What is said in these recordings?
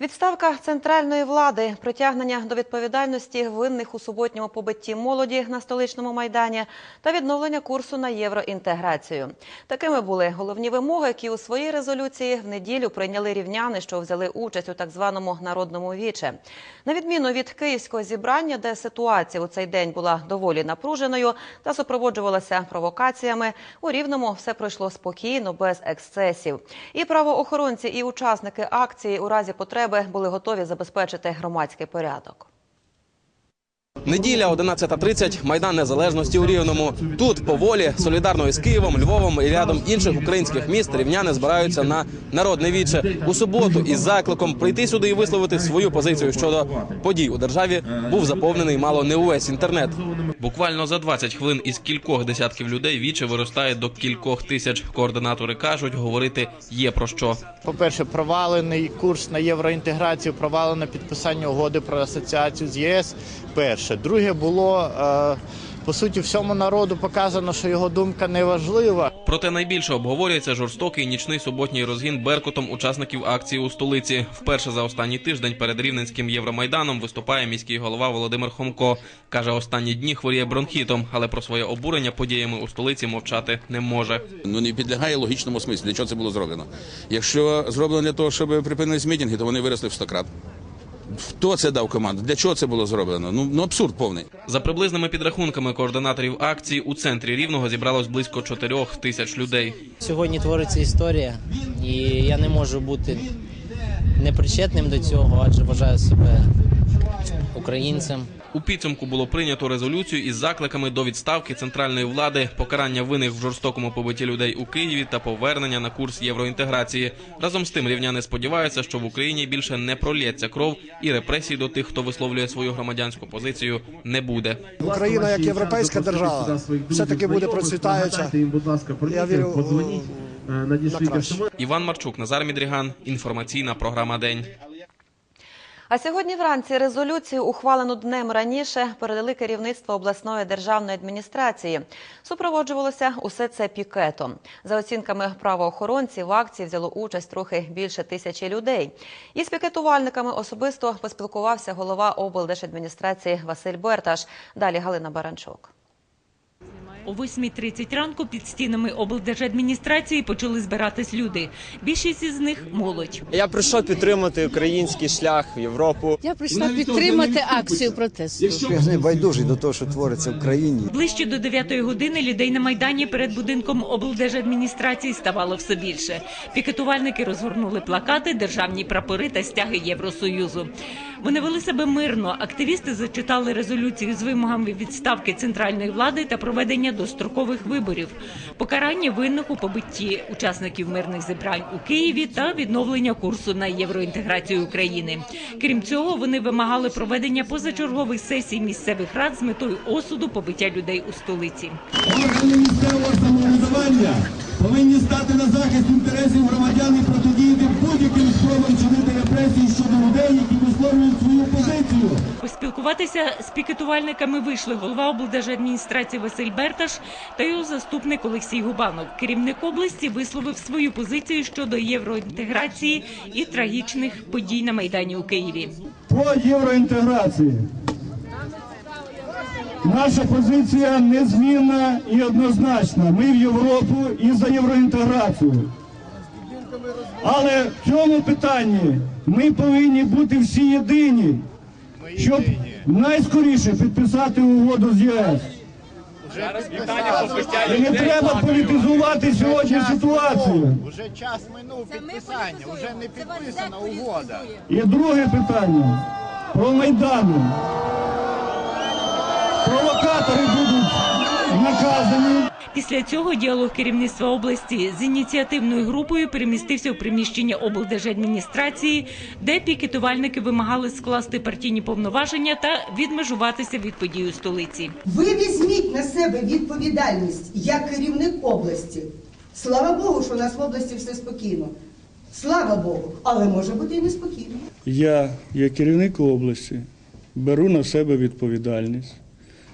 Відставка центральної влади, притягнення до відповідальності винних у суботньому побитті молоді на столичному майдані та відновлення курсу на євроінтеграцію. Такими були головні вимоги, які у своїй резолюції в неділю прийняли рівняни, що взяли участь у так званому народному віче. На відміну від київського зібрання, де ситуація у цей день була доволі напруженою та супроводжувалася провокаціями, у рівному все пройшло спокійно, без ексцесів. І правоохоронці, і учасники акції у разі потреби були готові забезпечити громадський порядок. Неділя 11.30, Майдан Незалежності у Рівному. Тут поволі, солідарно із Києвом, Львовом і рядом інших українських міст рівняни збираються на народне віче у суботу із закликом прийти сюди і висловити свою позицію щодо подій у державі. Був заповнений мало не увесь інтернет. Буквально за 20 хвилин із кількох десятків людей віче виростає до кількох тисяч. Координатори кажуть, говорити є про що. По-перше, провалений курс на євроінтеграцію, провалене підписання угоди про асоціацію з ЄС. Перше, друге було е, по суті всьому народу показано, що його думка не важлива. Проте найбільше обговорюється жорстокий нічний суботній розгін беркутом учасників акції у столиці. Вперше за останній тиждень перед рівненським євромайданом виступає міський голова Володимир Хомко. каже, останні дні хворіє бронхітом, але про своє обурення подіями у столиці мовчати не може. ну не підлягає логічному смислі. Для чого це було зроблено? Якщо зроблено для того, щоб припинились мітинги, то вони виросли в 100 крат. Хто це дав команду? Для чого це було зроблено? Ну, ну абсурд повний. За приблизними підрахунками координаторів акції у центрі рівного зібралось близько 4 тисяч людей. Сьогодні твориться історія, і я не можу бути непричетним до цього, адже вважаю себе українцем. У підсумку було прийнято резолюцію із закликами до відставки центральної влади, покарання винних в жорстокому побитті людей у Києві та повернення на курс євроінтеграції. Разом з тим рівняни сподіваються, що в Україні більше не пролється кров і репресій до тих, хто висловлює свою громадянську позицію, не буде. Україна як європейська держава все-таки буде процвітаюча. Я вірю у- на. Іван Марчук, Назар Мідріган. Інформаційна програма День. А сьогодні вранці резолюцію, ухвалену днем раніше, передали керівництво обласної державної адміністрації. Супроводжувалося усе це пікетом. За оцінками правоохоронців, в акції взяло участь трохи більше тисячі людей. Із пікетувальниками особисто поспілкувався голова облдержадміністрації Василь Берташ. Далі Галина Баранчук. О 8.30 ранку під стінами облдержадміністрації почали збиратись люди. Більшість із них – молодь. Я прийшов підтримати український шлях в Європу. Я прийшла підтримати акцію протесту. Я не байдужий до того, що твориться в країні. Ближче до 9 години людей на Майдані перед будинком облдержадміністрації ставало все більше. Пікетувальники розгорнули плакати, державні прапори та стяги Євросоюзу. Вони вели себе мирно. Активісти зачитали резолюцію з вимогами відставки центральної влади та проведення дострокових виборів, покарання винних у побитті учасників мирних зібрань у Києві та відновлення курсу на євроінтеграцію України. Крім цього, вони вимагали проведення позачергових сесій місцевих рад з метою осуду побиття людей у столиці. Органи місцевого самоврядування повинні стати на захист інтересів громадян і протидіяти будь-яким спробам чинити репресії щодо людей, які висловлюють свою позицію. Поспілкуватися з пікетувальниками вийшли голова облдержадміністрації Василь Берташ та його заступник Олексій Губанов. Керівник області висловив свою позицію щодо євроінтеграції і трагічних подій на майдані у Києві. По євроінтеграції. Наша позиція незмінна і однозначна. Ми в Європу і за євроінтеграцію. Але в цьому питанні ми повинні бути всі єдині, щоб найскоріше підписати угоду з ЄС. І не треба політизувати сьогодні ситуацію. Уже час минув підписання, вже не підписана угода. І друге питання про Майдану. Провокатори будуть наказані. Після цього діалог керівництва області з ініціативною групою перемістився в приміщення облдержадміністрації, де пікетувальники вимагали скласти партійні повноваження та відмежуватися від подій у столиці. Ви візьміть на себе відповідальність як керівник області. Слава Богу, що у нас в області все спокійно. Слава Богу, але може бути і неспокійно. Я, як керівник області, беру на себе відповідальність,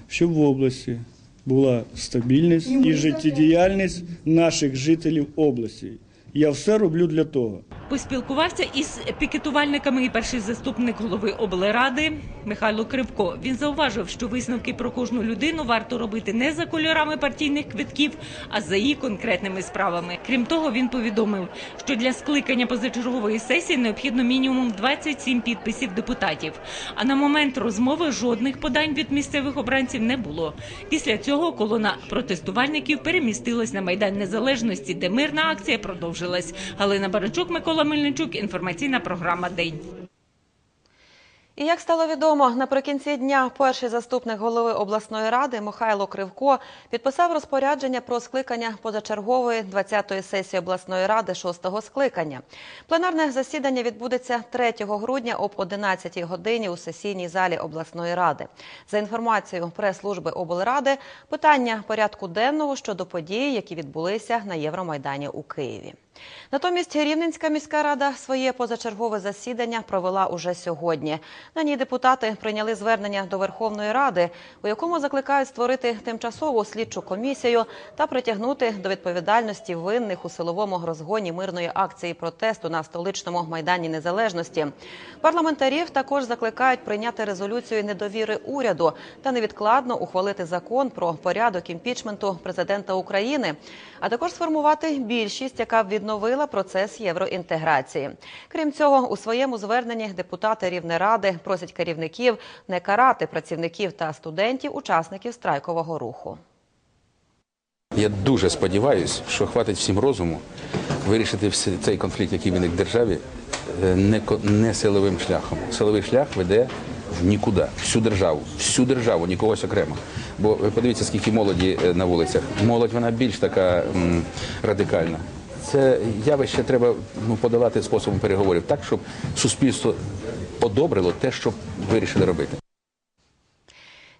щоб в області була стабільність і життєдіяльність наших жителів області. Я все роблю для того. Поспілкувався із пікетувальниками і перший заступник голови облради Михайло Кривко. Він зауважив, що висновки про кожну людину варто робити не за кольорами партійних квитків, а за її конкретними справами. Крім того, він повідомив, що для скликання позачергової сесії необхідно мінімум 27 підписів депутатів. А на момент розмови жодних подань від місцевих обранців не було. Після цього колона протестувальників перемістилась на майдан незалежності, де мирна акція продовжилась. Галина Барачук, Микола Мельничук. Інформаційна програма День. І як стало відомо, наприкінці дня перший заступник голови обласної ради Михайло Кривко підписав розпорядження про скликання позачергової 20-ї сесії обласної ради 6-го скликання. Пленарне засідання відбудеться 3 грудня об 11 годині у сесійній залі обласної ради. За інформацією прес-служби облради, питання порядку денного щодо подій, які відбулися на Євромайдані у Києві. Натомість Рівненська міська рада своє позачергове засідання провела уже сьогодні. На ній депутати прийняли звернення до Верховної Ради, у якому закликають створити тимчасову слідчу комісію та притягнути до відповідальності винних у силовому розгоні мирної акції протесту на столичному майдані Незалежності. Парламентарів також закликають прийняти резолюцію недовіри уряду та невідкладно ухвалити закон про порядок імпічменту президента України, а також сформувати більшість, яка б відновила процес євроінтеграції. Крім цього, у своєму зверненні депутати Рівнеради просять керівників не карати працівників та студентів, учасників страйкового руху. Я дуже сподіваюся, що хватить всім розуму вирішити цей конфлікт, який виник в державі, е, не, не силовим шляхом. Силовий шлях веде в нікуди, всю державу, всю державу, нікогось окремо. Бо ви подивіться, скільки молоді е, на вулицях. Молодь вона більш така радикальна. Це явище треба ну, подолати способом переговорів так, щоб суспільство одобрило те, що вирішили робити.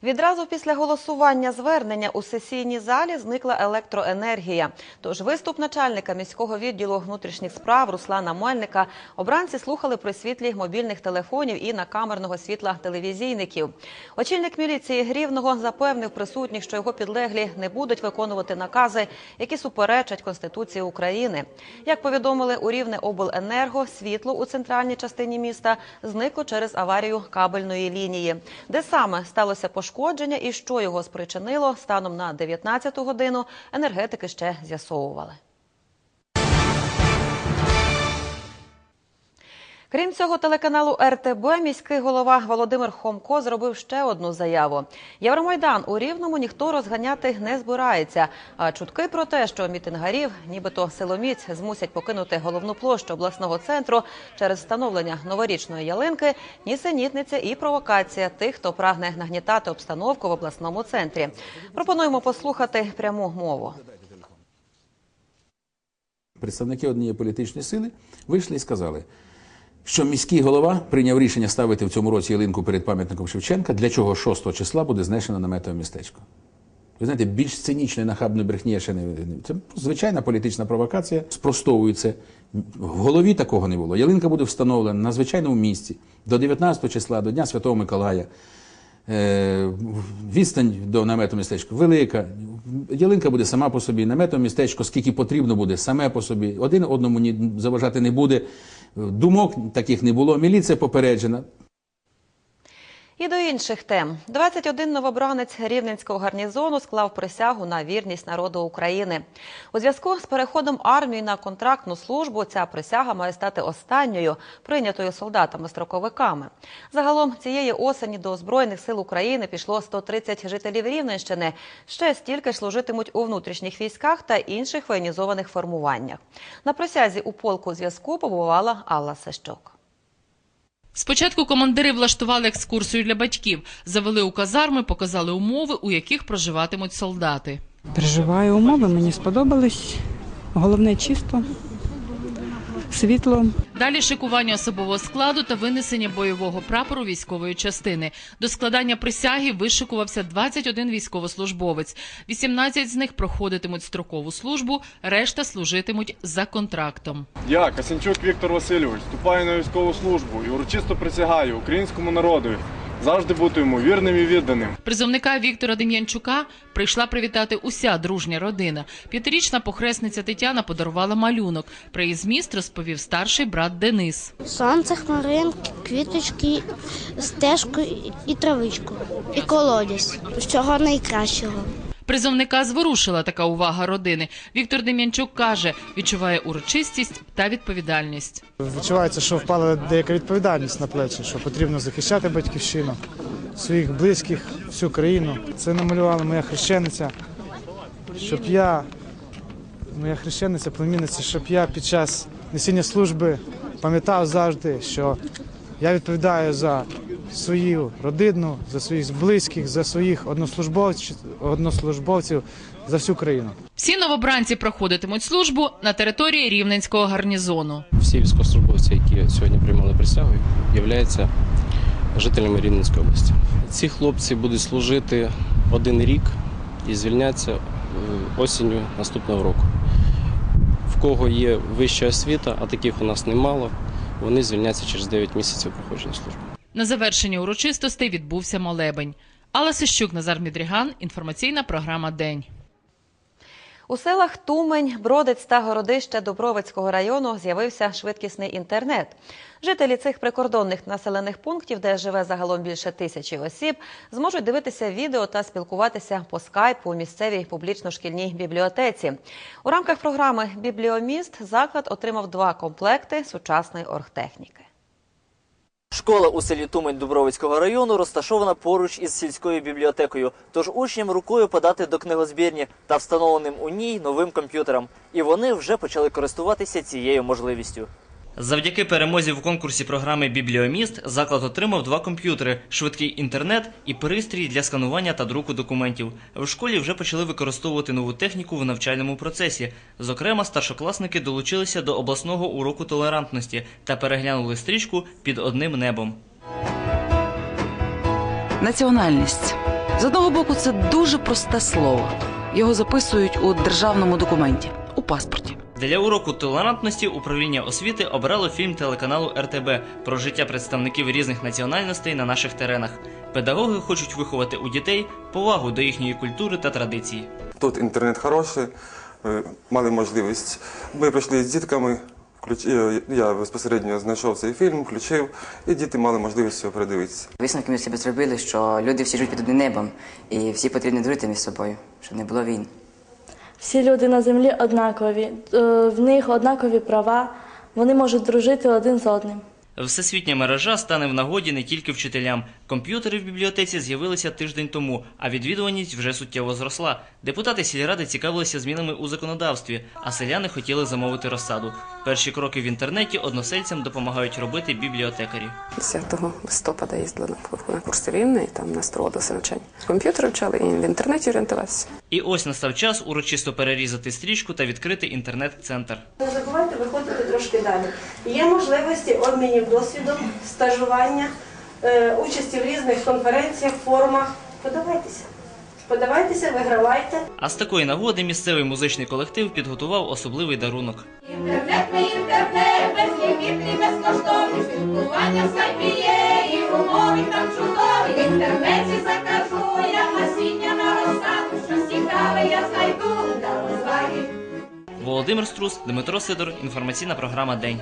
Відразу після голосування звернення у сесійній залі зникла електроенергія. Тож виступ начальника міського відділу внутрішніх справ Руслана Мельника обранці слухали при світлі мобільних телефонів і накамерного світла телевізійників. Очільник міліції Грівного запевнив присутніх, що його підлеглі не будуть виконувати накази, які суперечать Конституції України. Як повідомили у Рівне обленерго, світло у центральній частині міста зникло через аварію кабельної лінії. Де саме сталося пошкодження і що його спричинило станом на 19 годину, енергетики ще з'ясовували. Крім цього, телеканалу РТБ міський голова Володимир Хомко зробив ще одну заяву. Євромайдан у Рівному ніхто розганяти не збирається. А чутки про те, що мітингарів, нібито силоміць, змусять покинути головну площу обласного центру через встановлення новорічної ялинки, нісенітниця і провокація тих, хто прагне нагнітати обстановку в обласному центрі. Пропонуємо послухати пряму мову. представники однієї політичної сили вийшли і сказали, що міський голова прийняв рішення ставити в цьому році ялинку перед пам'ятником Шевченка, для чого 6 числа буде знесено наметове містечко. Ви знаєте, більш цинічної нахабної брехні ще не це звичайна політична провокація. Спростовується. В голові такого не було. Ялинка буде встановлена на звичайному місці до 19 числа, до Дня Святого Миколая. Е, Відстань до намету містечка велика. Ялинка буде сама по собі, наметом містечко, скільки потрібно буде, саме по собі. Один одному заважати не буде. Думок таких не було. Міліція попереджена. І до інших тем. 21 новобранець Рівненського гарнізону склав присягу на вірність народу України. У зв'язку з переходом армії на контрактну службу ця присяга має стати останньою, прийнятою солдатами-строковиками. Загалом цієї осені до Збройних сил України пішло 130 жителів Рівненщини. Ще стільки служитимуть у внутрішніх військах та інших воєнізованих формуваннях. На присязі у полку зв'язку побувала Алла Сещук. Спочатку командири влаштували екскурсію для батьків, завели у казарми, показали умови, у яких проживатимуть солдати. Переживаю умови, мені сподобались. Головне чисто, світло. Далі шикування особового складу та винесення бойового прапору військової частини. До складання присяги вишикувався 21 військовослужбовець. 18 з них проходитимуть строкову службу, решта служитимуть за контрактом. Я, Касянчук Віктор Васильович, вступаю на військову службу і урочисто присягаю українському народу завжди бути йому вірним і відданим. Призовника Віктора Дем'янчука прийшла привітати уся дружня родина. П'ятирічна похресниця Тетяна подарувала малюнок. Про її зміст розповів старший брат Денис. Сонце, хмаринки, квіточки, стежку і- травичку, і колодязь. Всього найкращого. Призовника зворушила така увага родини. Віктор Дем'янчук каже, відчуває урочистість та відповідальність. Відчувається, що впала деяка відповідальність на плечі, що потрібно захищати батьківщину, своїх близьких, всю країну. Це намалювала моя хрещениця, щоб я, моя хрещениця, племінниця, щоб я під час несіння служби пам'ятав завжди, що я відповідаю за свою родину, за своїх близьких, за своїх однослужбовців, однослужбовців, за всю країну. Всі новобранці проходитимуть службу на території Рівненського гарнізону. Всі військовослужбовці, які сьогодні приймали присягу, являються жителями Рівненської області. Ці хлопці будуть служити один рік і звільняться е, осінню наступного року. В кого є вища освіта, а таких у нас немало, вони звільняться через 9 місяців проходження служби. На завершення урочистостей відбувся молебень. Алла Сищук, Назар Мідріган. Інформаційна програма День. У селах Тумень, Бродець та Городище Дубровицького району з'явився швидкісний інтернет. Жителі цих прикордонних населених пунктів, де живе загалом більше тисячі осіб, зможуть дивитися відео та спілкуватися по скайпу у місцевій публічно-шкільній бібліотеці. У рамках програми Бібліоміст заклад отримав два комплекти сучасної оргтехніки. Школа у селі Тумень Дубровицького району розташована поруч із сільською бібліотекою, тож учням рукою подати до книгозбірні та встановленим у ній новим комп'ютерам. І вони вже почали користуватися цією можливістю. Завдяки перемозі в конкурсі програми Бібліоміст заклад отримав два комп'ютери, швидкий інтернет і пристрій для сканування та друку документів. В школі вже почали використовувати нову техніку в навчальному процесі. Зокрема, старшокласники долучилися до обласного уроку толерантності та переглянули стрічку під одним небом. Національність з одного боку це дуже просте слово. Його записують у державному документі у паспорті. Для уроку толерантності управління освіти обрало фільм телеканалу РТБ про життя представників різних національностей на наших теренах. Педагоги хочуть виховати у дітей повагу до їхньої культури та традицій. Тут інтернет хороший, е, мали можливість. Ми прийшли з дітками, е, я безпосередньо знайшов цей фільм, включив, і діти мали можливість його передивитися. Висновки ми собі зробили, що люди всі живуть під одним небом, і всі потрібні дружити між собою, щоб не було війн. Всі люди на землі однакові, е, в них однакові права, вони можуть дружити один з одним. Всесвітня мережа стане в нагоді не тільки вчителям. Комп'ютери в бібліотеці з'явилися тиждень тому, а відвідуваність вже суттєво зросла. Депутати сільради цікавилися змінами у законодавстві, а селяни хотіли замовити розсаду. Перші кроки в інтернеті односельцям допомагають робити бібліотекарі. 10 листопада їздила на, на курси рівне, і там нас проводилося навчання. Комп'ютери вчали і в інтернеті орієнтувався. І ось настав час урочисто перерізати стрічку та відкрити інтернет-центр. Не забувайте виходити трошки далі. Є можливості обмінів досвідом, стажування, е, участі в різних конференціях, форумах. Подавайтеся. Подавайтеся, вигравайте. А з такої нагоди місцевий музичний колектив підготував особливий дарунок. Інтернет, не інтернет, безлімітний, безкоштовний, спілкування в скайпі є, і умови там чудові. В інтернеті закажу я насіння на розсаду, щось цікаве я знайду для розваги. Володимир Струс, Дмитро Сидор, інформаційна програма День.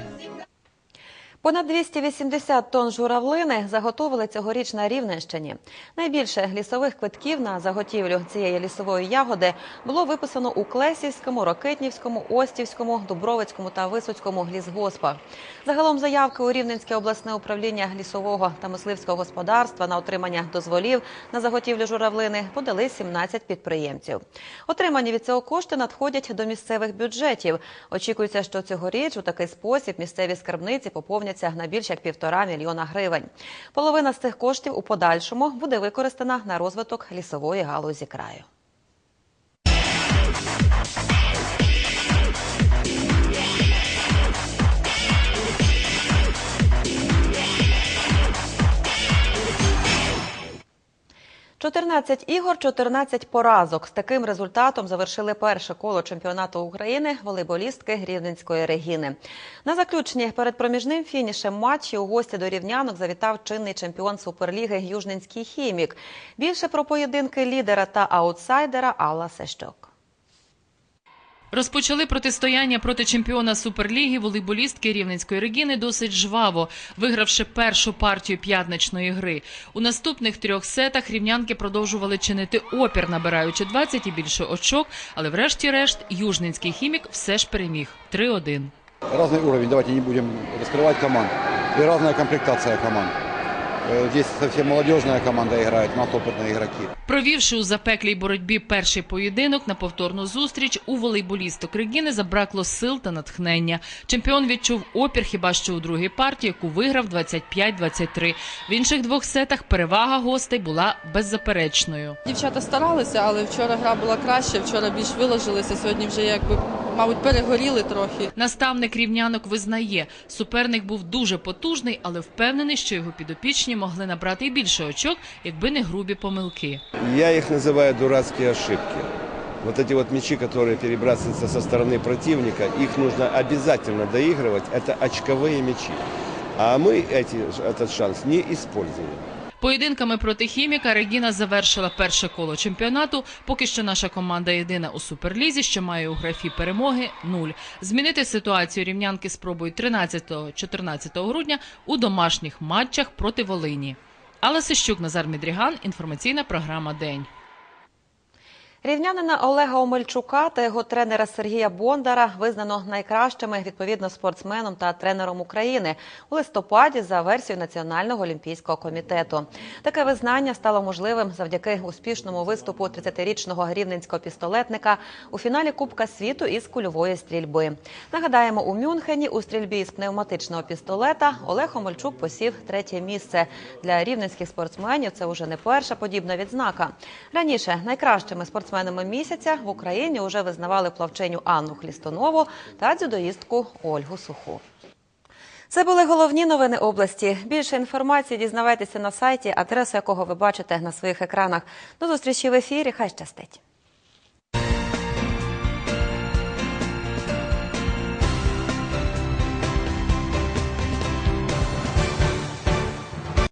Понад 280 тонн журавлини заготовили цьогоріч на Рівненщині. Найбільше лісових квитків на заготівлю цієї лісової ягоди було виписано у Клесівському, Рокитнівському, Остівському, Дубровицькому та Висоцькому лісгоспах. Загалом заявки у Рівненське обласне управління лісового та мисливського господарства на отримання дозволів на заготівлю журавлини подали 17 підприємців. Отримані від цього кошти надходять до місцевих бюджетів. Очікується, що цьогоріч у такий спосіб місцеві скарбниці поповняться на більш як півтора мільйона гривень. Половина з цих коштів у подальшому буде використана на розвиток лісової галузі краю. 14 ігор, 14 поразок. З таким результатом завершили перше коло чемпіонату України волейболістки Рівненської Регіни. На заключні перед проміжним фінішем матчі у гості до рівнянок завітав чинний чемпіон Суперліги Южненський хімік. Більше про поєдинки лідера та аутсайдера Алла Сещок. Розпочали протистояння проти чемпіона Суперліги волейболістки Рівненської Регіни досить жваво, вигравши першу партію п'ятничної гри. У наступних трьох сетах рівнянки продовжували чинити опір, набираючи 20 і більше очок, але врешті-решт Южненський хімік все ж переміг 3-1. Разный уровень, давайте не будем раскрывать команд. И разная комплектация команд. Э, Здесь совсем молодежная команда играет, у нас опытные игроки. Провівши у запеклій боротьбі перший поєдинок на повторну зустріч, у волейболісток Регіни забракло сил та натхнення. Чемпіон відчув опір хіба що у другій партії, яку виграв 25-23. В інших двох сетах перевага гостей була беззаперечною. Дівчата старалися, але вчора гра була краще, вчора більш виложилися, сьогодні вже якби, мабуть, перегоріли трохи. Наставник рівнянок визнає, суперник був дуже потужний, але впевнений, що його підопічні могли набрати і більше очок, якби не грубі помилки. Я их называю дурацкие ошибки. Вот эти вот мячи, которые перебрасываются со стороны противника, их нужно обязательно доигрывать. Это очковые мячи. А мы эти, этот шанс не используем. Поєдинками проти хіміка Регіна завершила перше коло чемпіонату. Поки що наша команда єдина у суперлізі, що має у графі перемоги нуль. Змінити ситуацію рівнянки спробують 13-14 грудня у домашніх матчах проти Волині. Алла Сищук, Назар Мідріган. Інформаційна програма День. Рівнянина Олега Омельчука та його тренера Сергія Бондара визнано найкращими відповідно спортсменом та тренером України у листопаді за версією Національного олімпійського комітету. Таке визнання стало можливим завдяки успішному виступу 30-річного рівненського пістолетника у фіналі Кубка світу із кульової стрільби. Нагадаємо, у Мюнхені у стрільбі з пневматичного пістолета Олег Омельчук посів третє місце. Для рівненських спортсменів це вже не перша подібна відзнака. Раніше найкращими спортсменами місяця в Україні вже визнавали плавченню Анну Хлістонову та дзюдоїстку Ольгу Суху. Це були головні новини області. Більше інформації дізнавайтеся на сайті, адресу якого ви бачите на своїх екранах. До зустрічі в ефірі. Хай щастить.